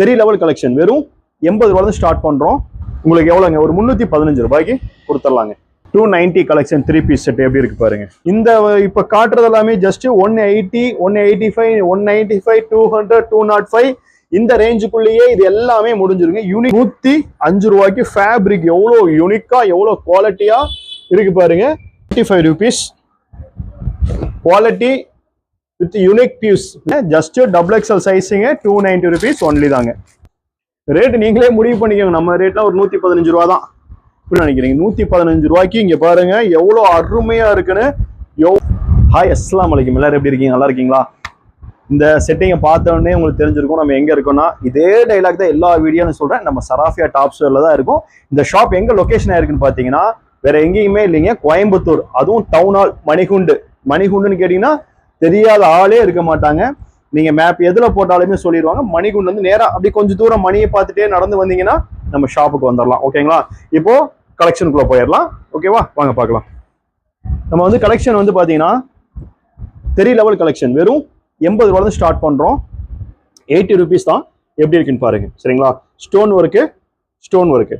தெரிய level collection வெறும் எண்பது ரூபாய் ஸ்டார்ட் பண்ணுறோம் உங்களுக்கு எவ்வளோங்க ஒரு முந்நூற்றி பதினஞ்சு ரூபாய்க்கு கொடுத்துடலாங்க. Two ninety collection three piece set எப்படி இருக்கு பாருங்க. இந்த இப்போ காட்டுறது எல்லாமே just one eighty one eighty five one ninety five two hundred two nought five இந்த ரேஞ்சுக்குள்ளேயே இது எல்லாமே முடிஞ்சிருங்க. யூனிக் நூற்றி அஞ்சு ரூபாய்க்கு ஃபேப்ரிக் எவ்வளோ யூனிக்காக எவ்வளோ குவாலிட்டியாக இருக்கு பாருங்க. Fifty five rupees quality with unique piece just double XL சைஸுங்க two ninety rupees only தாங்க. ரேட் நீங்களே முடிவு பண்ணிக்கோங்க. நம்ம ரேட்லாம் ஒரு நூற்றி பதினஞ்சு ரூபா தான். எப்படி நினைக்கிறீங்க? நூற்றி பதினஞ்சு ரூபாய்க்கு இங்கே பாருங்க எவ்வளோ அருமையாக இருக்குன்னு. எவ் ஹாய் அஸ்லாம் அலைக்கும். எல்லாரும் எப்படி இருக்கீங்க? நல்லா இருக்கீங்களா? இந்த செட்டிங்கை பார்த்தோன்னே உங்களுக்கு தெரிஞ்சிருக்கும். நம்ம எங்கே இருக்கோம்னா இதே டைலாக் தான் எல்லா வீடியோன்னு சொல்கிறேன் நம்ம சராஃபியா டாப் ஸ்டோரில் தான் இருக்கும். இந்த ஷாப் எங்கே லொக்கேஷன் ஆயிருக்குன்னு பார்த்தீங்கன்னா வேற எங்கேயுமே இல்லைங்க. கோயம்புத்தூர் அதுவும் டவுன் ஹால் மணிகுண்டு. மணிகுண்டுன்னு கேட்டிங்கன்னா தெரியாத ஆளே இருக்க மாட்டாங்க. நீங்க மேப் எதுல போட்டாலுமே சொல்லிடுவாங்க. மணிகுண்டு வந்து நேரம் அப்படி கொஞ்சம் தூரம் மணியை பார்த்துட்டே நடந்து வந்தீங்கன்னா நம்ம ஷாப்புக்கு வந்துடலாம் ஓகேங்களா இப்போ கலெக்ஷனுக்குள்ள போயிடலாம். ஓகேவா வாங்க பார்க்கலாம். நம்ம வந்து கலெக்ஷன் வந்து பார்த்தீங்கன்னா தெரிய லெவல் கலெக்ஷன் வெறும் எண்பது ரூபாய் ஸ்டார்ட் பண்றோம். எயிட்டி ருபீஸ் தான். எப்படி இருக்குன்னு பாருங்க. சரிங்களா? Stone work stone work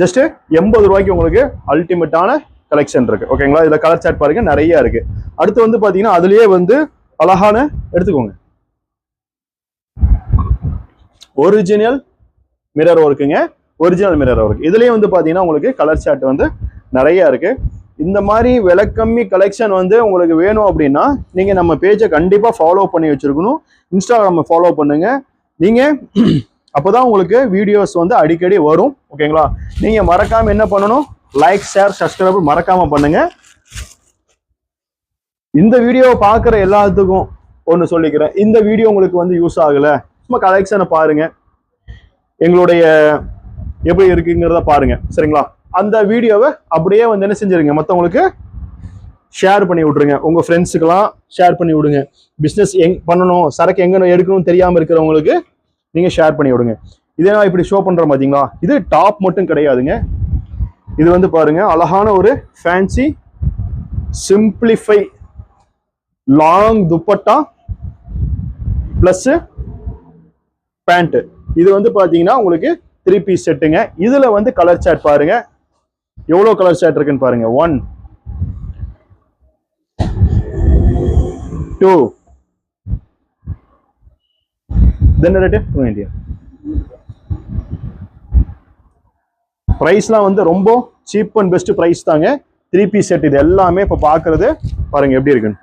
just எண்பது ரூபாய்க்கு உங்களுக்கு அல்டிமேட்டான கலெக்ஷன் இருக்கு. ஓகேங்களா இதுல கலர் சாட் பாருங்க நிறைய இருக்கு. அடுத்து வந்து பாத்தீங்கன்னா அதுலயே வந்து அழகான எடுத்துக்கோங்க. ஒரிஜினல் மிரர் ஒர்க்குங்க ஒரிஜினல் மிரர் ஒர்க் இதுலயே வந்து பாத்தீங்கன்னா உங்களுக்கு கலர் சாட் வந்து நிறைய இருக்கு. இந்த மாதிரி விலை கம்மி கலெக்ஷன் வந்து உங்களுக்கு வேணும் அப்படின்னா நீங்க நம்ம பேஜை கண்டிப்பா ஃபாலோ பண்ணி வச்சிருக்கணும். இன்ஸ்டாகிராமை ஃபாலோ பண்ணுங்க. நீங்க அப்போதான் உங்களுக்கு வீடியோஸ் வந்து அடிக்கடி வரும். ஓகேங்களா நீங்க மறக்காம என்ன பண்ணணும்? லைக் ஷேர் சப்ஸ்கிரைப் மறக்காம பண்ணுங்க. இந்த வீடியோவை பார்க்குற எல்லாத்துக்கும் ஒன்று சொல்லிக்கிறேன். இந்த வீடியோ உங்களுக்கு வந்து யூஸ் ஆகலை. சும்மா கலெக்ஷனை பாருங்க. எங்களுடைய எப்படி இருக்குங்கிறத பாருங்க. சரிங்களா? அந்த வீடியோவை அப்படியே வந்து என்ன செஞ்சிருங்க? மற்றவங்களுக்கு ஷேர் பண்ணி விட்ருங்க உங்கள் ஃப்ரெண்ட்ஸுக்கெல்லாம் ஷேர் பண்ணி விடுங்க. பிஸ்னஸ் எங் பண்ணணும் சரக்கு எங்கே எடுக்கணும்னு தெரியாமல் இருக்கிறவங்களுக்கு நீங்கள் ஷேர் பண்ணி விடுங்க. இதே நான் இப்படி ஷோ பண்ணுற மாதிரிங்களா இது டாப் மட்டும் கிடையாதுங்க. இது வந்து பாருங்க அழகான ஒரு fancy simplify long dupatta plus pant இது வந்து பாத்தீங்கன்னா உங்களுக்கு த்ரீ பீஸ் செட்டுங்க இதுல வந்து கலர் சாட் பாருங்க. எவ்வளவு கலர் சாட் இருக்குன்னு பாருங்க. One two then rate two India ப்ரைஸ்லாம் வந்து ரொம்ப சீப் அண்ட் பெஸ்ட் ப்ரைஸ் தாங்க. த்ரீ பீஸ் செட் இது எல்லாமே இப்போ பார்க்கறது பாருங்க எப்படி இருக்குன்னு.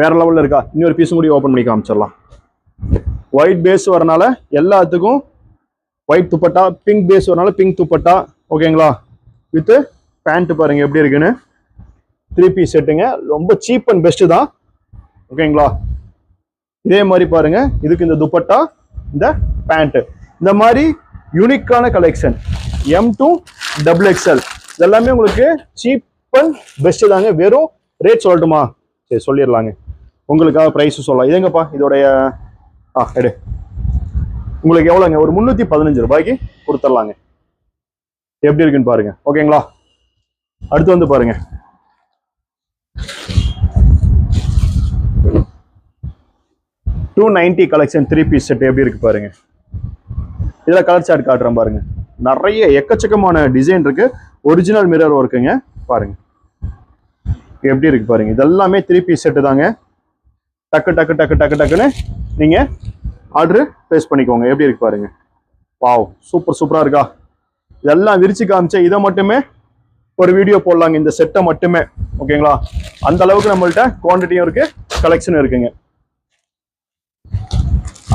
வேற லெவலில் இருக்கா? இன்னொரு பீஸும் கூட ஓப்பன் பண்ணி காமிச்சிடலாம். ஒயிட் பேஸ் வரனால எல்லாத்துக்கும் ஒயிட் துப்பட்டா பிங்க் பேஸ் வரனால பிங்க் துப்பட்டா ஓகேங்களா வித்து பேண்ட் பாருங்க எப்படி இருக்குன்னு. த்ரீ பீஸ் செட்டுங்க ரொம்ப சீப் அண்ட் பெஸ்ட் தான். ஓகேங்களா இதே மாதிரி பாருங்க இதுக்கு இந்த துப்பட்டா இந்த பேண்ட் இந்த மாதிரி யூனிக்கான collection M to double XL இதெல்லாமே உங்களுக்கு சீப் அண்ட் பெஸ்ட் தாங்க. வெறும் ரேட் சொல்லட்டுமா? சரி சொல்லிடலாங்க. உங்களுக்காக ப்ரைஸும் சொல்லலாம். இதுங்கப்பா இதோடைய ஆ எடு. உங்களுக்கு எவ்வளோங்க? ஒரு முந்நூற்றி பதினஞ்சு ரூபாய்க்கு கொடுத்துடலாங்க. எப்படி இருக்குன்னு பாருங்க. ஓகேங்களா? அடுத்து வந்து பாருங்க. Two ninety collection three piece set எப்படி இருக்கு பாருங்க. இதில் கலர் சார்ட் காட்டுறேன் பாருங்க. நிறைய எக்கச்சக்கமான டிசைன் இருக்கு. ஒரிஜினல் மிரர் ஒர்க்குங்க பாருங்க. எப்படி இருக்கு பாருங்க. இதெல்லாமே த்ரீ பீஸ் செட்டு தாங்க. டக்கு டக்கு டக்கு டக்கு டக்குன்னு நீங்க ஆர்டர் பேஸ் பண்ணிக்கோங்க. எப்படி இருக்கு பாருங்க. பாவ் சூப்பர் சூப்பரா இருக்கா? இதெல்லாம் விரிச்சு காமிச்சேன் இதை மட்டுமே ஒரு வீடியோ போடலாங்க. இந்த செட்டை மட்டுமே. ஓகேங்களா அந்த அளவுக்கு நம்மள்ட்ட குவான்டிட்டியும் இருக்கு கலெக்ஷனும் இருக்குங்க.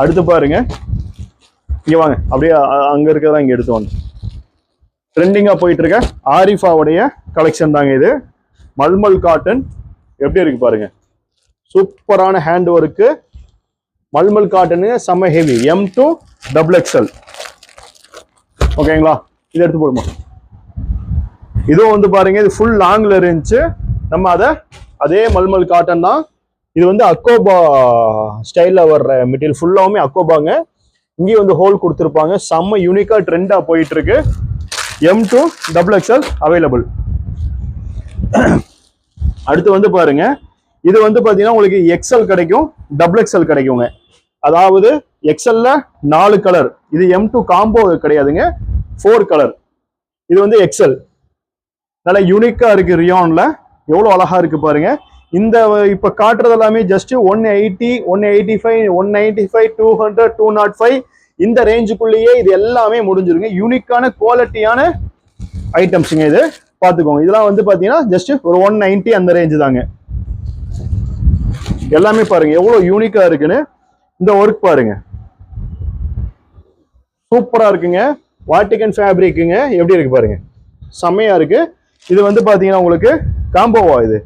அடுத்து பாருங்க. இங்கே வாங்க. அப்படியே அங்கே இருக்கிறதா இங்கே எடுத்து வாங்க. ட்ரெண்டிங்காக போயிட்டு இருக்க ஆரிஃபாவுடைய கலெக்ஷன் தாங்க இது. மல்மல் காட்டன் எப்படி இருக்கு பாருங்க. சூப்பரான ஹேண்ட் ஒர்க்கு மல்மல் காட்டனு செம்ம heavy M to double XL ஓகேங்களா இது எடுத்து போடுமா? இதுவும் வந்து பாருங்க இது ஃபுல் லாங்ல இருந்துச்சு. நம்ம அதை அதே மல்மல் காட்டன் தான். இது வந்து அக்கோபா ஸ்டைலில் வர்ற மெட்டீரியல் ஃபுல்லாவுமே அக்கோபாங்க இங்கேயும் வந்து ஹோல் கொடுத்துருப்பாங்க. செம்ம யூனிக்காக ட்ரெண்டாக போயிட்டு இருக்கு M to double XL available அடுத்து வந்து பாருங்க. இது வந்து பார்த்தீங்கன்னா உங்களுக்கு எக்ஸ்எல் கிடைக்கும் டபுள் எக்ஸ்எல் கிடைக்குங்க. அதாவது எக்ஸல்ல நாலு கலர் இது எம் டூ காம்போ கிடையாதுங்க. ஃபோர் கலர் இது வந்து எக்ஸல் நல்லா யூனிக்காக இருக்கு ரியான்ல எவ்வளோ அழகா இருக்கு பாருங்க. இந்த இப்போ காட்டுறது எல்லாமே just one eighty one eighty five one ninety five two hundred two nought five இந்த ரேஞ்சுக்குள்ளேயே இது எல்லாமே முடிஞ்சிருங்க. யூனிக்கான குவாலிட்டியான ஐட்டம்ஸுங்க இது. பார்த்துக்கோங்க. இதெல்லாம் வந்து பார்த்தீங்கன்னா ஜஸ்ட் ஒரு ஒன் நைன்ட்டி அந்த ரேஞ்சு தாங்க எல்லாமே பாருங்க. எவ்வளோ யூனிக்காக இருக்குன்னு. இந்த ஒர்க் பாருங்க. சூப்பராக இருக்குங்க. வாட்டிகன் ஃபேப்ரிக்குங்க எப்படி இருக்கு பாருங்க. செம்மையாக இருக்கு. இது வந்து பார்த்தீங்கன்னா உங்களுக்கு காம்போவா இது.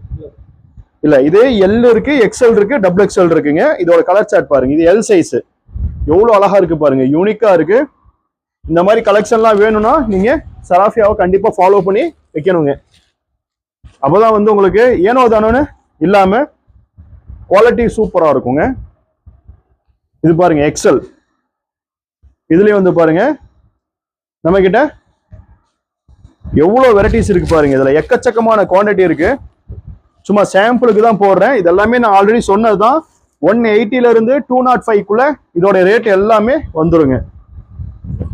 இல்ல இது எல் இருக்கு எக்ஸ்எல் இருக்கு டபுள் எக்ஸ்எல் இருக்குங்க. இதோட கலர் சார்ட் பாருங்க. இது எல் சைஸ் எவ்வளவு அழகா இருக்கு பாருங்க. யூனிக்கா இருக்கு. இந்த மாதிரி கலெக்ஷன்லாம் வேணும்னா நீங்க சராஃபியாவை கண்டிப்பா ஃபாலோ பண்ணி வைக்கணுங்க. அப்பதான் வந்து உங்களுக்கு ஏனோ தானோன்னு இல்லாம குவாலிட்டி சூப்பரா இருக்குங்க. இது பாருங்க எக்ஸல் இதுலயும் வந்து பாருங்க. நம்ம கிட்ட எவ்வளவு வெரைட்டிஸ் இருக்கு பாருங்க. இதுல எக்கச்சக்கமான குவாண்டிட்டி இருக்கு. சும்மா சாம்பிளுக்கு தான் போடுறேன். இது எல்லாமே நான் ஆல்ரெடி சொன்னதுதான். ஒன் எயிட்டில இருந்து டூ நாட் ஃபைவ்க்குள்ள இதோட ரேட் எல்லாமே வந்துருங்க.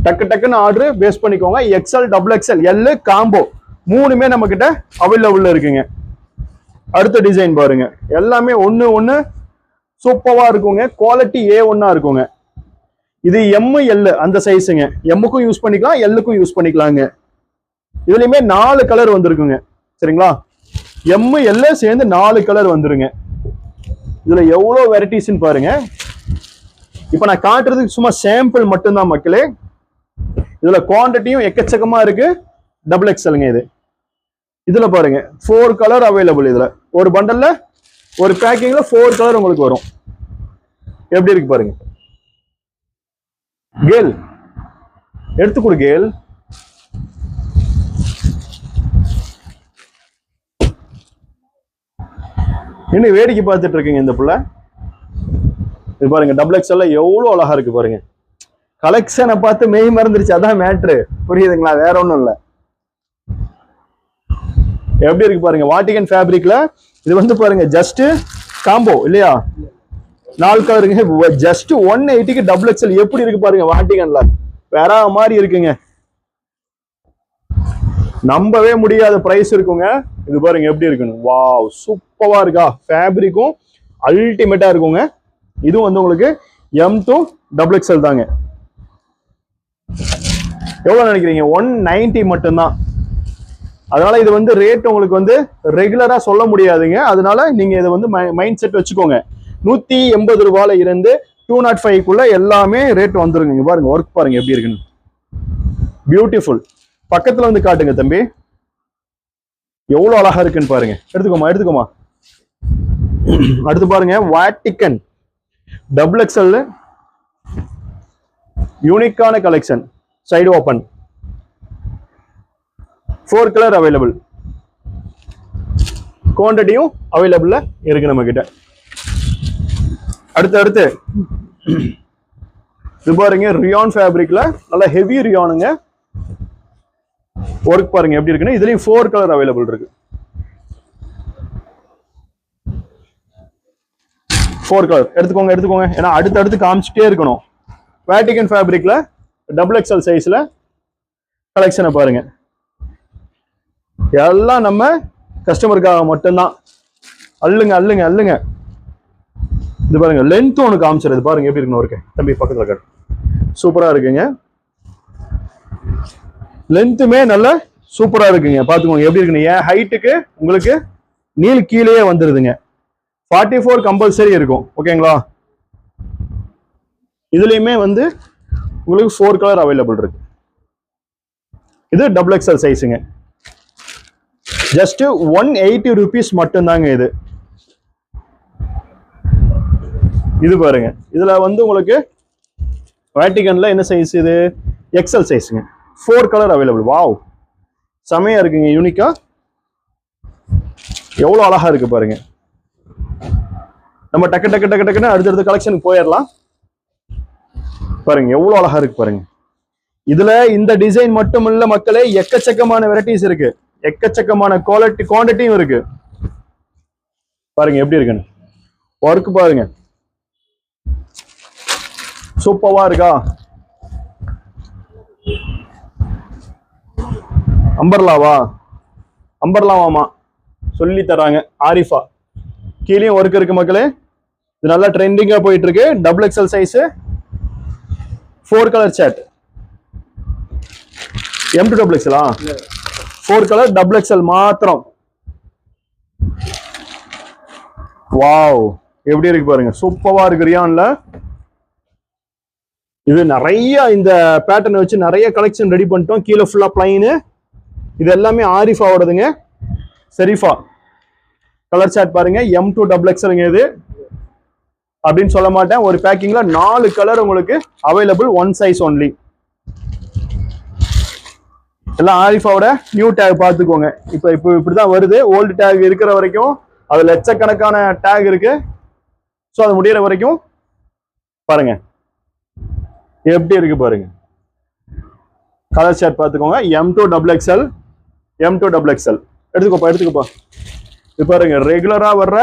டக்கு டக்குன்னு ஆர்டர் பேஸ் பண்ணிக்கோங்க. XL double XL L combo மூணுமே நம்ம கிட்ட அவைலபிள் இருக்குங்க. அடுத்த டிசைன் பாருங்க. எல்லாமே ஒன்று ஒன்று சூப்பராக இருக்குங்க. குவாலிட்டி ஏ ஒன்னா இருக்குங்க. இது எம் எல்லு அந்த சைஸுங்க எம்முக்கும் யூஸ் பண்ணிக்கலாம் எல்லுக்கும் யூஸ் பண்ணிக்கலாங்க. இதுலயுமே நாலு கலர் வந்திருக்குங்க. சரிங்களா? எம் எல்லாம் சேர்ந்து நாலு கலர் வந்துருங்க. இதுல எவ்வளோ வெரைட்டிஸ்ன்னு பாருங்க. இப்போ நான் காட்டுறதுக்கு சும்மா சாம்பிள் மட்டும்தான் மக்களே. இதுல குவாண்டிட்டியும் எக்கச்சக்கமா இருக்கு. டபுள் எக்ஸ்எல்ங்க இது. இதுல பாருங்க ஃபோர் கலர் அவைலபிள் இதுல. ஒரு பண்டல்ல ஒரு பேக்கிங்ல ஃபோர் கலர் உங்களுக்கு வரும். எப்படி இருக்கு பாருங்க. கேல் எடுத்து கொடு கேல் இன்னும் வேடிக்கை பார்த்துட்டு இருக்கீங்க இந்த புள்ள. இது பாருங்க டபுள் எக்ஸ்எல்ல எவ்வளோ அழகா இருக்கு பாருங்க. கலெக்ஷனை பார்த்து மெய் மறந்துருச்சு அதான் மேட்ரு புரியுதுங்களா? வேற ஒன்றும் இல்லை. எப்படி இருக்கு பாருங்க வாட்டிகன் ஃபேப்ரிக்ல இது வந்து பாருங்க ஜஸ்ட் காம்போ இல்லையா? நாலு கலருங்க ஜஸ்ட் ஒன் எயிட்டிக்கு டபுள் எக்ஸ்எல் எப்படி இருக்கு பாருங்க வாட்டிகன்ல வேற மாதிரி இருக்குங்க. நம்பவே முடியாத பிரைஸ் இருக்குங்க. இது பாருங்க எப்படி இருக்குன்னு. வாவ் சூப்பராக இருக்கா. ஃபேப்ரிக்கும் அல்டிமேட்டா இருக்குங்க. இதுவும் வந்து உங்களுக்கு எம் டூ டபுள் எக்ஸ்எல் தாங்க. எவ்வளவு நினைக்கிறீங்க? ஒன் நைன்டி மட்டும்தான். அதனால இது வந்து ரேட் உங்களுக்கு வந்து ரெகுலரா சொல்ல முடியாதுங்க. அதனால நீங்க இதை வந்து மைண்ட் செட் வச்சுக்கோங்க. நூத்தி எண்பது ரூபாயில இருந்து டூ நாட் ஃபைவ்க்குள்ளே எல்லாமே ரேட் வந்துருங்க. பாருங்க ஒர்க் பாருங்க எப்படி இருக்குன்னு. பியூட்டிஃபுல் பக்கத்துல வந்து காட்டுங்க தம்பி. எவ்வளவு அழகா இருக்குன்னு பாருங்க. எடுத்துக்கோமா எடுத்துக்கோமா. அடுத்து பாருங்க வாட்டிக்கன் டபுள் எக்ஸல் யூனிக்கான collection side open four colour available குவான்டிட்டியும் அவைலபிள்ல இருக்கு நம்ம கிட்ட அடுத்து அடுத்து. இது பாருங்க ரியான் ஃபேப்ரிக்ல நல்ல ஹெவி ரியானுங்க ஒர்க் பாருங்க எப்படி இருக்குன்னு இதுலயும் ஃபோர் கலர் அவைலபிள் இருக்கு. ஃபோர் கலர் எடுத்துக்கோங்க எடுத்துக்கோங்க. ஏன்னா அடுத்து அடுத்து காமிச்சிட்டே இருக்கணும். வேட்டிகன் ஃபேப்ரிக்ல டபுள் எக்ஸ்எல் சைஸ்ல கலெக்ஷனை பாருங்க. எல்லாம் நம்ம கஸ்டமருக்காக மட்டும்தான். அள்ளுங்க அள்ளுங்க அள்ளுங்க. இது பாருங்க லென்த் ஒன்று காமிச்சிருது. பாருங்க எப்படி இருக்கணும் இருக்கு தம்பி பக்கத்தில் கட்டு. சூப்பராக இருக்குங்க. லென்த்துமே நல்ல சூப்பராக இருக்குங்க. பார்த்துக்கோங்க எப்படி இருக்குன்னு. என் ஹைட்டுக்கு உங்களுக்கு நீள் கீழேயே வந்துடுதுங்க ஃபார்ட்டி ஃபோர் கம்பல்சரி இருக்கும் ஓகேங்களா இதுலேயுமே வந்து உங்களுக்கு ஃபோர் கலர் அவைலபிள் இருக்கு. இது டபுள் எக்ஸ்எல் சைஸுங்க ஜஸ்ட் ஒன் எயிட்டி ருபீஸ் மட்டும்தாங்க இது. இது பாருங்க. இதுல வந்து உங்களுக்கு வேட்டிகன்ல என்ன சைஸ் இது? எக்ஸல் சைஸுங்க ஃபோர் கலர் அவைலபிள் வாவ் செமையா இருக்குங்க யூனிக்கா எவ்வளோ அழகா இருக்கு பாருங்க. நம்ம டக்கு டக்கு டக்கு டக்குன்னு அடுத்தடுத்த கலெக்ஷனுக்கு போயிடலாம் பாருங்க எவ்வளோ அழகா இருக்கு பாருங்க. இதுல இந்த டிசைன் மட்டும் இல்ல மக்களே எக்கச்சக்கமான வெரைட்டிஸ் இருக்கு. எக்கச்சக்கமான குவாலிட்டி குவான்டிட்டியும் இருக்கு. பாருங்க எப்படி இருக்குன்னு. ஒர்க் பாருங்க. சூப்பவா இருக்கா? அம்பர்லாவா? அம்பர்லாவாமா சொல்லி தராங்க. ஆரிஃபா. கீழேயும் ஒர்க் இருக்கு மக்களே. இது நல்லா ட்ரெண்டிங்காக போயிட்டு இருக்கு double XL size four colour set M to double எக்ஸலா four colour double XL மாத்திரம். வாவ் எப்படி இருக்கு பாருங்க. சூப்பராக இருக்கு ரியான்ல இது நிறைய இந்த பேட்டர்னை வச்சு நிறைய கலெக்ஷன் ரெடி பண்ணிட்டோம். கீழே ஃபுல்லாக பிளைனு இது எல்லாமே ஆரிஃபாவோடதுங்க. செரிஃபா. கலர் சாட் பாருங்க. எம் டூ டபுள் எக்ஸலுங்க இது. அப்படின்னு சொல்ல மாட்டேன். ஒரு பேக்கிங்ல நாலு கலர் உங்களுக்கு அவைலபிள் ஒன் சைஸ் ஒன்லி எல்லாம் ஆரிஃபாவோட நியூ டேக் பார்த்துக்கோங்க. இப்போ இப்போ இப்படிதான் வருது. ஓல்டு டேக் இருக்கிற வரைக்கும் அது லட்சக்கணக்கான டேக் இருக்கு. ஸோ அது முடியிற வரைக்கும் பாருங்க. எப்படி இருக்கு பாருங்க. கலர் ஷர்ட் பார்த்துக்கோங்க. M to double XL M to double XL எடுத்துக்கோப்பா எடுத்துக்கோப்பா. இது பாருங்க ரெகுலரா வர்ற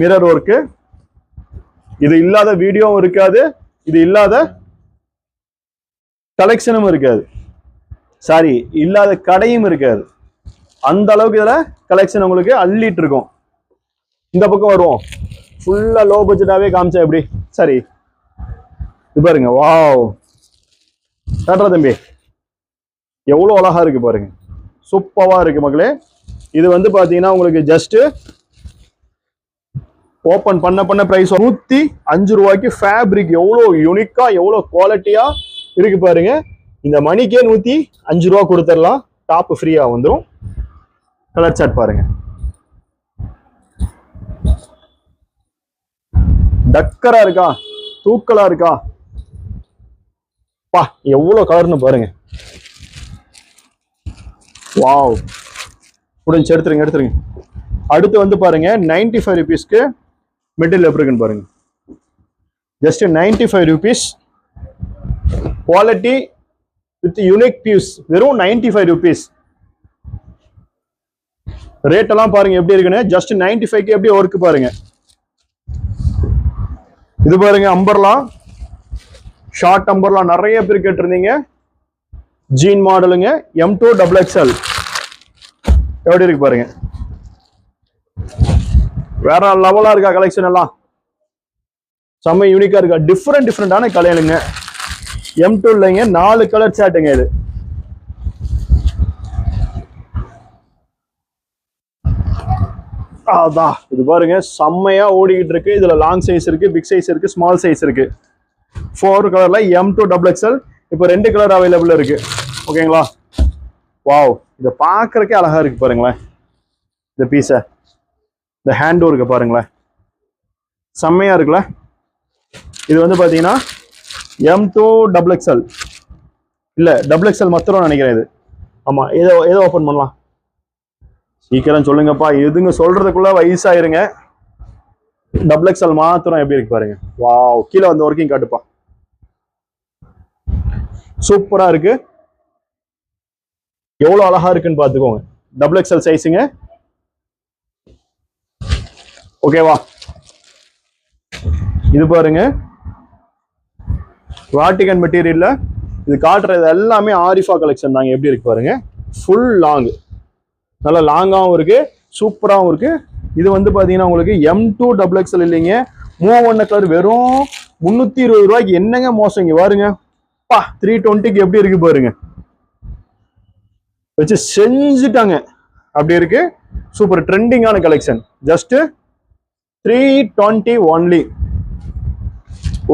மிரர் ஒர்க்கு இது இல்லாத வீடியோவும் இருக்காது இது இல்லாத கலெக்ஷனும் இருக்காது. சாரி இல்லாத கடையும் இருக்காது. அந்த அளவுக்கு இதில் கலெக்ஷன் உங்களுக்கு அள்ளிட்டு இருக்கும். இந்த பக்கம் வருவோம். ஃபுல்லா லோ பட்ஜெட்டாவே காமிச்சா எப்படி? சரி இது பாருங்க வாவ் தட்டுற தம்பி. எவ்வளோ அழகா இருக்கு பாருங்க. சூப்பராக இருக்கு மக்களே. இது வந்து பார்த்தீங்கன்னா உங்களுக்கு ஜஸ்ட்டு ஓப்பன் பண்ண பண்ண ப்ரைஸ் நூற்றி அஞ்சு ரூபாய்க்கு ஃபேப்ரிக் எவ்வளோ யூனிக்காக எவ்வளோ குவாலிட்டியாக இருக்கு பாருங்க. இந்த மணிக்கே நூற்றி அஞ்சு ரூபா கொடுத்துடலாம். டாப்பு ஃப்ரீயாக வந்துடும் கலர் சாட் பாருங்க. டக்கரா இருக்கா? தூக்கலா இருக்கா? பா எவ்வளோ கலர்னு பாருங்க. வாவ் முடிஞ்சு எடுத்துருங்க எடுத்துருங்க. அடுத்து வந்து பாருங்க நைன்டி ஃபைவ் ருபீஸ்க்கு மெட்டீரியல் எப்படி இருக்குன்னு பாருங்க. Just ninety five rupees quality with unique piece வெறும் நைன்டி ஃபைவ் ருபீஸ் ரேட் எல்லாம் பாருங்க எப்படி இருக்குன்னு. ஜஸ்ட் நைன்டி ஃபைவ்க்கு எப்படி ஒர்க்கு பாருங்க. இது பாருங்க அம்பர்லாம் ஷார்ட் அம்பர்லாம் நிறைய பேர் கேட்டிருந்தீங்க. ஜீன் மாடலுங்க எம் டூ டபுள் எக்ஸ்எல் எப்படி இருக்கு பாருங்க. வேற லெவலா இருக்கா கலெக்ஷன் எல்லாம்? செம்ம யூனிக்கா இருக்கா? டிஃப்ரெண்ட் டிஃப்ரெண்டான கலையலுங்க எம் டூ இல்லைங்க நாலு கலர் சேட்டுங்க இது. அதான் இது பாருங்க செம்மையா ஓடிக்கிட்டு இருக்கு. இதுல லாங் சைஸ் இருக்கு பிக் சைஸ் இருக்கு ஸ்மால் சைஸ் இருக்கு. ஃபோர் கலர்ல எம் டூ டபுள் எக்ஸ்எல் இப்போ ரெண்டு கலர் அவைலபிள் இருக்கு. ஓகேங்களா வாவ் இதை பார்க்கறக்கே அழகா இருக்கு பாருங்களேன். இந்த பீஸை இந்த ஹேண்டும் இருக்கு பாருங்களேன். செம்மையா இருக்குல்ல? இது வந்து பார்த்தீங்கன்னா எம் டூ டபுள் எக்ஸ்எல் இல்லை டபுள் எக்ஸ்எல் மாத்திரம் நினைக்கிறேன் இது. ஆமாம் எதோ எதோ ஓப்பன் பண்ணலாம். சீக்கிரம் சொல்லுங்கப்பா. எதுங்க சொல்றதுக்குள்ள வயசாயிருங்க. டபுள் எக்ஸ்எல் மாத்திரம் எப்படி இருக்கு பாருங்க. வாவ் கீழே வந்து ஒர்க்கிங் காட்டுப்பா சூப்பரா இருக்கு. எவ்வளவு அழகா இருக்குன்னு பாத்துக்கோங்க டபுள் எக்ஸ்எல் சைஸுங்க ஓகேவா இது பாருங்க. வாட்டிகன் மெட்டீரியல்ல இது காட்டுறது எல்லாமே ஆரிஃபா கலெக்ஷன் தாங்க. எப்படி இருக்கு பாருங்க? ஃபுல் லாங் நல்லா லாங்காகவும் இருக்கு சூப்பராகவும் இருக்கு. இது வந்து பாத்தீங்கன்னா உங்களுக்கு எம் டூ டபுள் எக்ஸ்எல் இல்லைங்க. மூவண்ண கலர் வெறும் முந்நூற்றி இருபது ரூபாய்க்கு என்னங்க மோசம் இங்க பாருங்க. அப்பா த்ரீ டுவெண்ட்டிக்கு எப்படி இருக்கு பாருங்க. வச்சு செஞ்சுட்டாங்க. அப்படி இருக்கு. சூப்பர் ட்ரெண்டிங்கான collection just three twenty only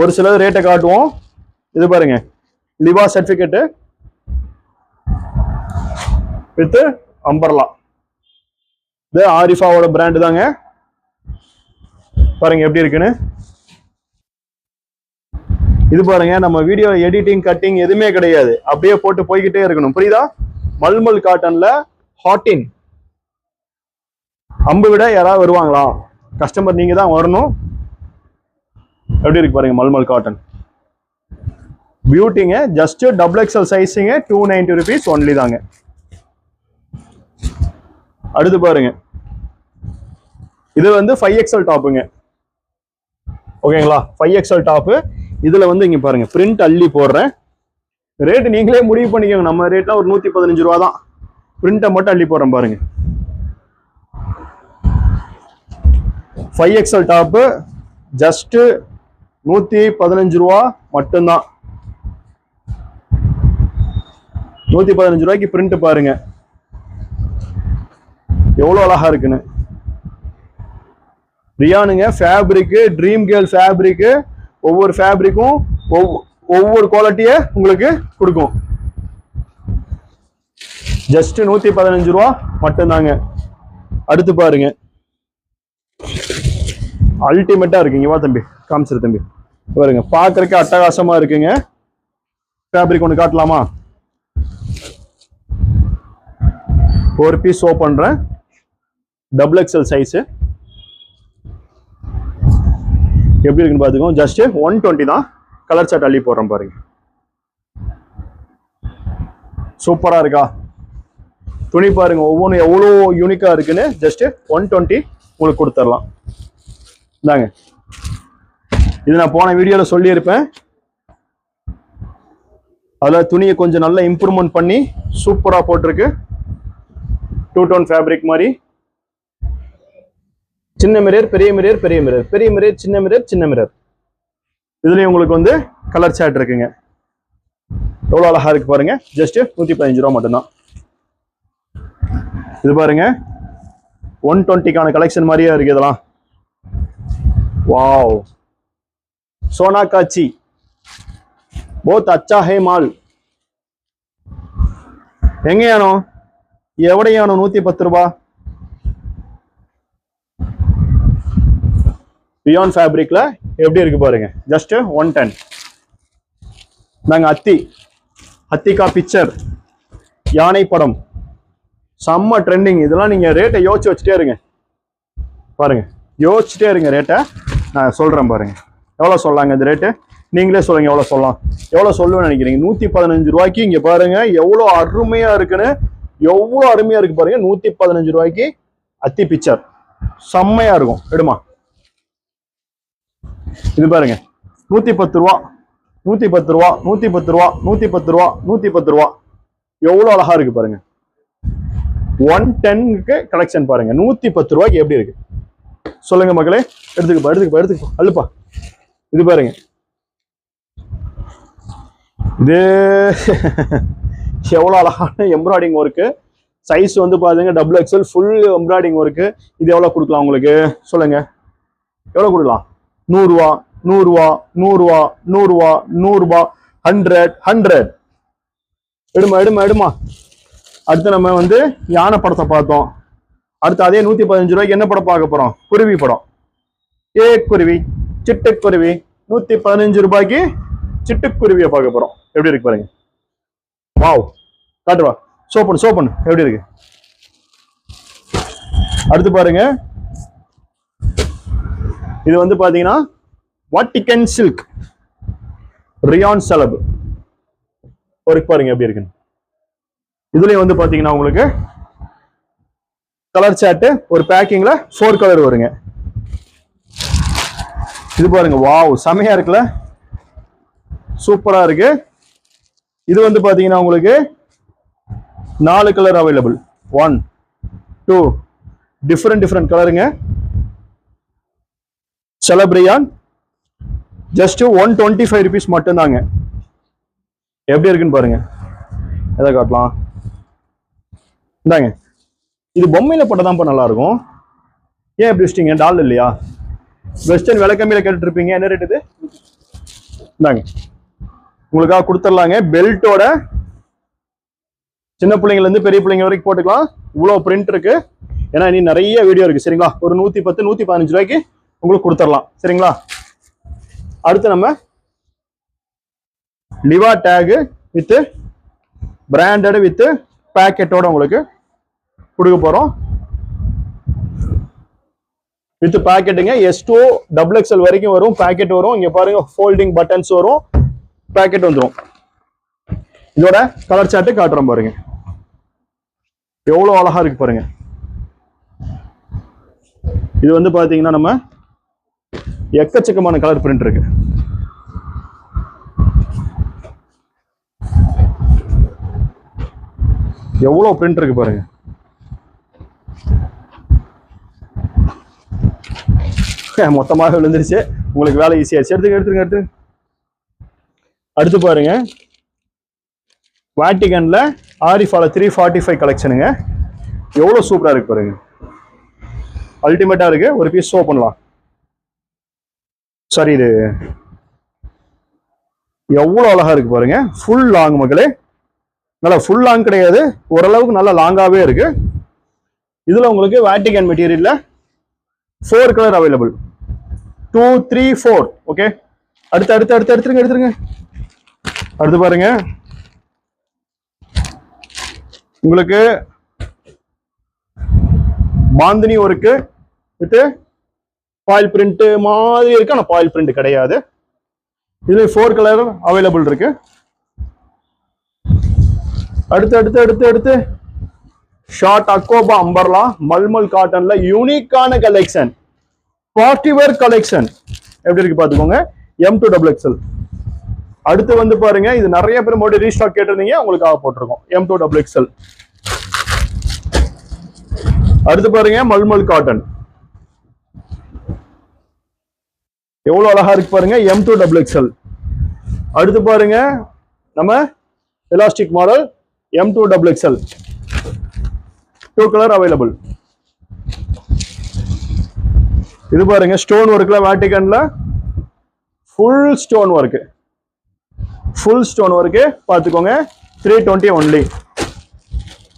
ஒரு சிலது ரேட்டை காட்டுவோம். இது பாருங்க. லிவா சர்டிபிகேட்டு வித் அம்பர்லா இது ஆரிஃபாவோட பிராண்டு தாங்க. பாருங்க எப்படி இருக்குன்னு. இது பாருங்க நம்ம வீடியோ எடிட்டிங் கட்டிங் எதுவுமே கிடையாது. அப்படியே போட்டு போய்கிட்டே இருக்கணும். புரியுதா? மல்மல் காட்டன்ல ஹாட்டின் அம்பு விட யாராவது வருவாங்களா? கஸ்டமர் நீங்க தான் வரணும். எப்படி இருக்கு பாருங்க மல்மல் காட்டன் பியூட்டிங்க ஜஸ்ட் டபுள் எக்ஸ்எல் சைஸுங்க டூ நைன்டி ருபீஸ் ஒன்லி தாங்க. அடுத்து பாருங்க. இது வந்து ஃபைவ் எக்ஸ்எல் டாப்புங்க ஓகேங்களா ஃபைவ் எக்ஸ்எல் டாப்பு இதுல வந்து இங்க பாருங்க பிரிண்ட் அள்ளி போடுறேன். ரேட்டு நீங்களே முடிவு பண்ணிக்கோங்க. நம்ம ரேட்லாம் ஒரு நூத்தி பதினஞ்சு ரூபா தான். பிரிண்ட்டை மட்டும் அள்ளி போடுறேன் பாருங்க. ஃபைவ் எக்ஸல் டாப்பு ஜஸ்ட் நூத்தி பதினஞ்சு ரூபா மட்டும்தான். நூத்தி பதினஞ்சு ரூபாய்க்கு பிரிண்ட் பாருங்க. எவ்வளவு அழகா இருக்குன்னு. ரியானுங்க ஃபேப்ரிக்கு ட்ரீம் கேர்ள் ஃபேப்ரிக்கு ஒவ்வொரு ஃபேப்ரிக்கும் ஒவ்வொரு குவாலிட்டியை உங்களுக்கு கொடுக்கும். ஜஸ்ட் நூத்தி பதினஞ்சு ரூபா மட்டும்தாங்க. அடுத்து பாருங்க. அல்டிமேட்டா இருக்குங்க. வா தம்பி. காமிச்சிரு தம்பி. பாருங்க. பார்க்கறதுக்கு அட்டகாசமா இருக்குங்க. ஃபேப்ரிக் ஒன்று காட்டலாமா? ஒரு பீஸ் ஷோ பண்றேன். டபுள் எக்ஸ்எல் சைஸு எப்படி இருக்குன்னு பார்த்துக்கோங்க. ஜஸ்ட் ஒன் டுவெண்ட்டி தான். கலர் சார்ட் அள்ளி போடுறேன் பாருங்க. சூப்பராக இருக்கா? துணி பாருங்க ஒவ்வொன்றும் எவ்வளோ யூனிக்காக இருக்குன்னு ஜஸ்ட் ஒன் டுவெண்ட்டி உங்களுக்கு கொடுத்துடலாம். இந்தாங்க. இது நான் போன வீடியோவில் சொல்லியிருப்பேன். அதில் துணியை கொஞ்சம் நல்லா இம்ப்ரூவ்மெண்ட் பண்ணி சூப்பராக போட்டிருக்கு. டூ டோன் ஃபேப்ரிக் மாதிரி. சின்ன மிரர் பெரிய மிரர் பெரிய மிரர் பெரிய மிரர் சின்ன மிரர் சின்ன மிரர் இதுலயும் உங்களுக்கு வந்து கலர் சேட் இருக்குங்க. எவ்வளோ அழகா இருக்கு பாருங்க. ஜஸ்ட் நூத்தி பதினஞ்சு ரூபா மட்டும்தான். இது பாருங்க. ஒன் டுவெண்ட்டிக்கான கலெக்ஷன் மாதிரியே இருக்கு இதெல்லாம். வாவ் சோனா காச்சி போத் அச்சா ஹே மால். எங்கேயானோ? எவடையானோ நூத்தி பத்து ரூபா. பியான் ஃபேப்ரிக்கில் எப்படி இருக்கு பாருங்க? ஜஸ்ட் ஒன் டென் நாங்கள் அத்தி அத்திகா பிக்சர் யானை படம். செம்ம ட்ரெண்டிங் இதெல்லாம் நீங்கள் ரேட்டை யோசிச்சு வச்சுட்டே இருங்க. பாருங்க. யோசிச்சுட்டே இருங்க ரேட்டை நான் சொல்கிறேன் பாருங்க. எவ்வளோ சொல்லலாங்க இந்த ரேட்டு நீங்களே சொல்லுங்கள் எவ்வளோ சொல்லலாம். எவ்வளோ சொல்லுவேன்னு நினைக்கிறீங்க? நூற்றி பதினஞ்சு ரூபாய்க்கு இங்கே பாருங்கள் எவ்வளோ அருமையாக இருக்குன்னு எவ்வளோ அருமையாக இருக்கு பாருங்கள் நூற்றி பதினஞ்சு ரூபாய்க்கு அத்தி பிக்சர் செம்மையாக இருக்கும். எடுமா? இது பாருங்க. நூத்தி பத்து ரூபா நூத்தி பத்து ரூபா நூத்தி பத்து ரூபா நூத்தி பத்து ரூபா நூத்தி பத்து ரூபா. எவ்வளவு அழகா இருக்கு பாருங்க. ஒன் டென்னுக்கு கலெக்ஷன் பாருங்க. நூத்தி பத்து ரூபாய்க்கு எப்படி இருக்கு? சொல்லுங்க மக்களே. எடுத்துக்கப்பா எடுத்துக்கப்பா எடுத்துக்கப்பா அழுப்பா இது பாருங்க. இது எவ்வளோ அழகான எம்ப்ராய்டிங் ஒர்க்கு சைஸ் வந்து பாருங்க double XL full embroidering work இது எவ்வளோ கொடுக்கலாம் உங்களுக்கு? சொல்லுங்க. எவ்வளோ கொடுக்கலாம்? நூறுரூவா நூறுரூவா நூறுரூவா நூறுரூவா நூறுரூவா ஹண்ட்ரட் ஹண்ட்ரட் எடுமா எடுமா எடுமா. அடுத்து நம்ம வந்து யானை படத்தை பார்த்தோம். அடுத்து அதே நூத்தி பதினஞ்சு ரூபாய்க்கு என்ன படம் பார்க்க போறோம்? குருவி படம். ஏ குருவி சிட்டுக்குருவி நூத்தி பதினஞ்சு ரூபாய்க்கு சிட்டுக்குருவியை பார்க்க போறோம். எப்படி இருக்கு பாருங்க. வாவ். காட்டுவா சோப்பன் சோப்பன் எப்படி இருக்கு? அடுத்து பாருங்க. இது வந்து பாத்தீங்கன்னா வாட்டிகன் சில்க் ரியான் செலவு ஒரு பாருங்க எப்படி இருக்குன்னு. இதுலயும் வந்து பாத்தீங்கன்னா உங்களுக்கு கலர் சாட்டு ஒரு பேக்கிங்ல ஃபோர் கலர் வருங்க. இது பாருங்க வாவ் செமையா இருக்குல்ல? சூப்பரா இருக்கு. இது வந்து பாத்தீங்கன்னா உங்களுக்கு நாலு colour available one two different different கலருங்க செலப்ரியான்? Just one twenty five rupees மட்டும்தாங்க. எப்படி இருக்குன்னு பாருங்க. எதை காட்டலாம்? இந்தாங்க. இது பொம்மையில போட்டதான்ப்பா நல்லா இருக்கும் ஏன் எப்படி வச்சிட்டீங்க? டால் இல்லையா? வெஸ்டர்ன் விலை கம்மியில கேட்டுட்டு இருப்பீங்க என்ன ரேட் இது? இந்தாங்க. உங்களுக்காக கொடுத்துடலாங்க. பெல்ட்டோட சின்ன பிள்ளைங்கலேருந்து பெரிய பிள்ளைங்க வரைக்கும் போட்டுக்கலாம். இவ்வளோ பிரிண்ட் இருக்குது ஏன்னா இனி நிறைய வீடியோ இருக்குது சரிங்களா? ஒரு நூற்றி பத்து நூற்றி பதினஞ்சு ரூபாய்க்கு உங்களுக்கு கொடுத்துடலாம். சரிங்களா? அடுத்து நம்ம Liva tag with branded with பேக்கெட்டோட உங்களுக்கு கொடுக்க போறோம். வித் பேக்கெட்டுங்க எஸ் டூ டபுள் எக்ஸ்எல் வரைக்கும் வரும். பேக்கெட் வரும். இங்க பாருங்க ஃபோல்டிங் பட்டன்ஸ் வரும். பேக்கெட் வந்துடும் இதோட கலர் சார்ட்டு காட்டுறோம் பாருங்க. எவ்வளவு அழகா இருக்கு பாருங்க. இது வந்து பாத்தீங்கன்னா நம்ம எக்கச்சக்கமான கலர் பிரிண்ட் இருக்கு. எவ்வளோ பிரிண்ட் இருக்கு பாருங்க. மொத்தமாக விழுந்துருச்சு. உங்களுக்கு வேலை ஈஸியாச்சு எடுத்துக்க எடுத்துருங்க எடுத்து அடுத்து பாருங்க. வேட்டிகனில் ஆரிஃபால த்ரீ ஃபார்ட்டி ஃபைவ் கலெக்ஷனுங்க எவ்வளோ சூப்பராக இருக்கு பாருங்க. அல்டிமேட்டாக இருக்கு. ஒரு பீஸ் ஷோ பண்ணலாம் சாரி இது எவ்வளோ அழகாக இருக்குது பாருங்கள் ஃபுல் லாங் மக்களே. நல்லா ஃபுல் லாங் கிடையாது. ஓரளவுக்கு நல்லா லாங்காகவே இருக்குது இதில் உங்களுக்கு வேட்டிகன் மெட்டீரியலில் four colour available two three four okay அடுத்து அடுத்து அடுத்து எடுத்துருங்க எடுத்துருங்க. அடுத்து பாருங்க. உங்களுக்கு bandhani work with foil print மாதிரி இருக்கு. ஆனால் பாயில் பிரிண்ட் கிடையாது. இதுல ஃபோர் கலர் அவைலபிள் இருக்கு. அடுத்து அடுத்து அடுத்து அடுத்து. ஷார்ட் அக்கோபா அம்பர்லா மல்மல் காட்டன்ல யூனிக்கான கலெக்ஷன் பார்ட்டி கலெக்ஷன் எப்படி இருக்கு பாத்துக்கோங்க எம் டூ டபுள் எக்ஸ்எல் அடுத்து வந்து பாருங்க இது நிறைய பேர் மறுபடியும் ரீஸ்டாக் கேட்டிருந்தீங்க உங்களுக்காக போட்டிருக்கோம். எம் டூ டபுள் எக்ஸ்எல் அடுத்து பாருங்க மல்மல் காட்டன் எவ்வளோ அழகா இருக்கு பாருங்க எம் டூ டபுள் எக்ஸ்எல் அடுத்து பாருங்க நம்ம elastic model M to double XL two colour available இது பாருங்க ஸ்டோன் ஒர்க்கில் வேட்டிகன்ல full stone work full stone work பார்த்துக்கோங்க த்ரீ டுவெண்ட்டி ஒன்லி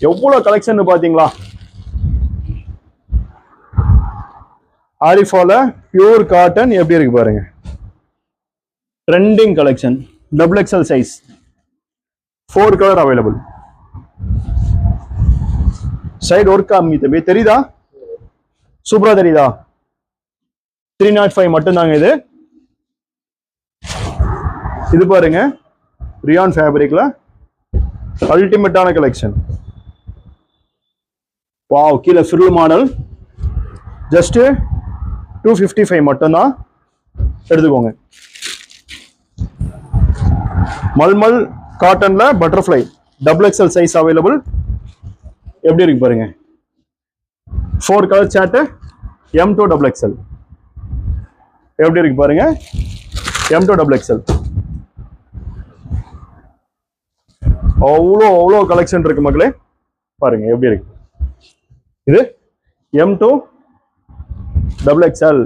எவ்வளோ கலெக்ஷன் பார்த்தீங்களா ஆரிஃபால பியூர் காட்டன் எப்படி இருக்கு பாருங்க? Trending collection double XL size four colour available side work கம்மி தம்பி. தெரியுதா? சூப்பரா தெரியுதா? த்ரீ நாட் ஃபைவ் மட்டும்தாங்க இது. இது பாருங்க. ரியான் ஃபேப்ரிக்ல அல்டிமேட்டான கலெக்ஷன் வாவ் கீழே frill model just two fifty five மட்டும்தான் எடுத்துக்கோங்க. Mulmul காட்டன்ல butterfly double XL size available எப்படி இருக்கு பாருங்க? Four colour set M to double XL எப்படி இருக்கு பாருங்க? எம் டூ டபுள் எக்ஸ்எல் அவ்வளோ அவ்வளோ கலெக்ஷன் இருக்கு மக்களே. பாருங்க எப்படி இருக்கு? இது M to double XL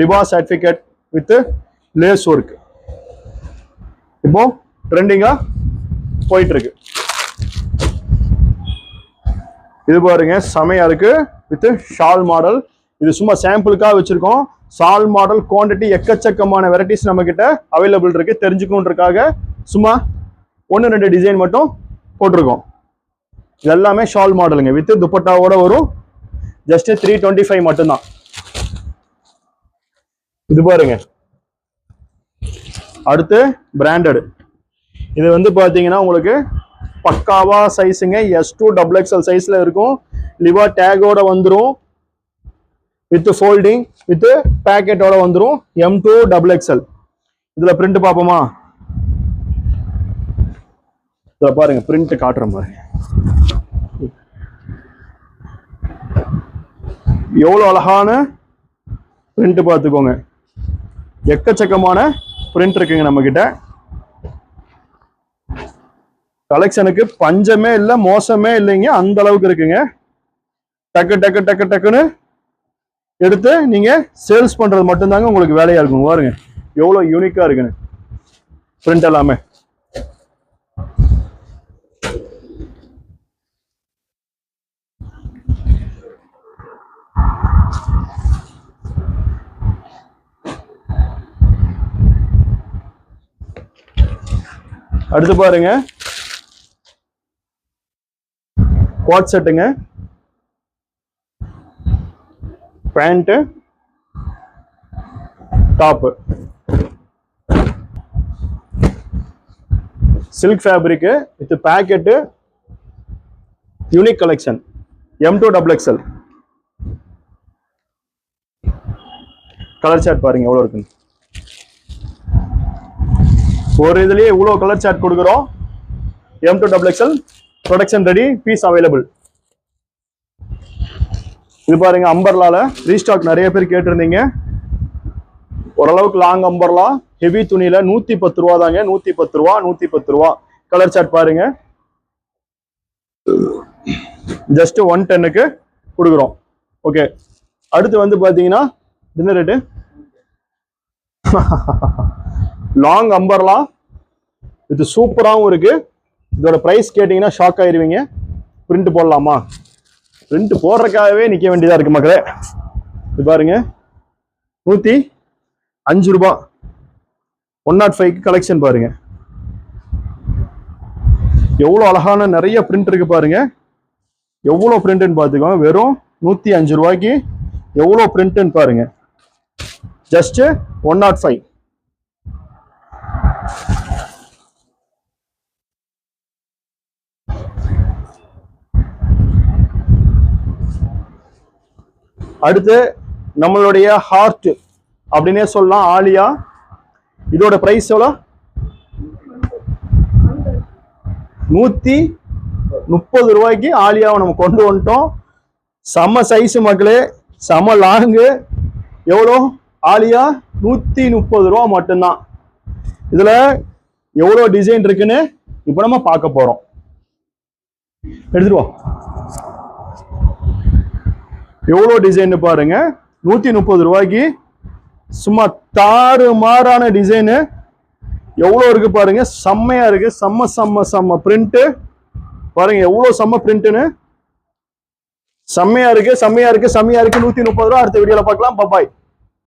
Liva certificate with lace work இப்போ ட்ரெண்டிங்கா போயிட்டு இருக்கு இது பாருங்க செமையா இருக்கு. வித் ஷால் மாடல் இது சும்மா சாம்பிளுக்காக வச்சிருக்கோம். ஷால் மாடல் குவாண்டிட்டி எக்கச்சக்கமான வெரைட்டிஸ் நம்ம கிட்ட அவைலபிள் இருக்கு. தெரிஞ்சுக்கணுன்றக்காக சும்மா ஒன்று ரெண்டு டிசைன் மட்டும் போட்டிருக்கோம். இது எல்லாமே ஷால் மாடலுங்க வித் துப்பட்டாவோட வரும். ஜஸ்ட் த்ரீ டுவெண்ட்டி ஃபைவ் மட்டும்தான். இது பாருங்க. அடுத்து பிராண்டடு இது வந்து பார்த்தீங்கன்னா உங்களுக்கு பக்காவா சைஸுங்க எஸ் டூ டபுள் எக்ஸ்எல் சைஸ்ல இருக்கும். லிவா டேகோட வந்துடும் வித் ஃபோல்டிங் வித் பேக்கெட்டோட வந்துடும் எம் டூ டபுள் எக்ஸ்எல் இதுல பிரிண்ட் பார்ப்போமா? இதுல பாருங்க பிரிண்ட் காட்டுற பாருங்க எவ்வளோ அழகான பிரிண்ட் பார்த்துக்கோங்க. எக்கச்சக்கமான பிரிண்ட் இருக்குங்க நம்ம கிட்ட கலெக்ஷனுக்கு பஞ்சமே இல்லை மோசமே இல்லைங்க. அந்த அளவுக்கு இருக்குங்க. டக்கு டக்கு டக்கு டக்குன்னு எடுத்து நீங்க சேல்ஸ் பண்றது மட்டும்தாங்க உங்களுக்கு வேலையா இருக்கும். பாருங்க. எவ்வளோ யூனிக்கா இருக்குன்னு. பிரிண்ட் எல்லாமே. அடுத்து பாருங்க. Quad செட்டுங்க pant top silk fabric with packet unique collection M to double XL colour chart பாருங்க எவ்வளோ இருக்குன்னு. ஒரு இதுலயே இவ்வளோ கலர் சார்ட் கொடுக்குறோம். M to double XL production ready piece available இது பாருங்க அம்பர்லால ரீஸ்டாக் நிறைய பேர் கேட்டிருந்தீங்க. ஓரளவுக்கு லாங் அம்பர்லா ஹெவி துணியில நூத்தி பத்து ரூபா தாங்க நூத்தி பத்து ரூபா நூத்தி பத்து ரூபா. கலர் சார்ட் பாருங்க. ஜஸ்ட் ஒன் டென்னுக்கு கொடுக்குறோம். ஓகே அடுத்து வந்து பாத்தீங்கன்னா என்ன ரேட்டு லாங் அம்பர்லாம் இது சூப்பராகவும் இருக்குது இதோட ப்ரைஸ் கேட்டிங்கன்னா ஷாக் ஆயிருவீங்க. பிரிண்ட் போடலாமா? பிரிண்ட் போடுறதுக்காகவே நிற்க வேண்டியதாக இருக்குது மக்களே. இது பாருங்க. நூற்றி அஞ்சு ரூபா. ஒன் நாட் ஃபைவ்க்கு கலெக்ஷன் பாருங்க. எவ்வளோ அழகான நிறைய பிரிண்ட் இருக்கு பாருங்க. எவ்வளோ பிரிண்ட்னு பார்த்துக்கோங்க. வெறும் நூற்றி அஞ்சு ரூபாய்க்கு எவ்வளோ பிரிண்ட்னு பாருங்க. ஜஸ்ட்டு ஒன் நாட் ஃபைவ் அடுத்து நம்மளுடைய ஹார்ட் அப்படின்னே சொல்லலாம். ஆலியா இதோட பிரைஸ் எவ்வளோ? நூற்றி முப்பது ரூபாய்க்கு ஆலியாவை நம்ம கொண்டு வந்துட்டோம். செம சைஸு மக்களே செம லாங்கு எவ்வளோ? ஆலியா நூற்றி முப்பது ரூபா மட்டும்தான். இதில் எவ்வளோ டிசைன் இருக்குன்னு இப்போ நம்ம பார்க்க போகிறோம் எடுத்துருவோம் எவ்வளோ டிசைன் பாருங்க? நூற்றி முப்பது ரூபாய்க்கு சும்மா தாறு மாறான டிசைனு எவ்வளோ இருக்கு பாருங்க? செம்மையா இருக்கு. செம்ம செம்ம செம்ம பிரிண்ட்டு பாருங்க எவ்வளோ செம்ம பிரிண்ட்டுன்னு செம்மையா இருக்கு செம்மையா இருக்கு செம்மையா இருக்கு. நூற்றி முப்பது ரூபா. அடுத்த வீடியோவில் பார்க்கலாம். பப்பாய்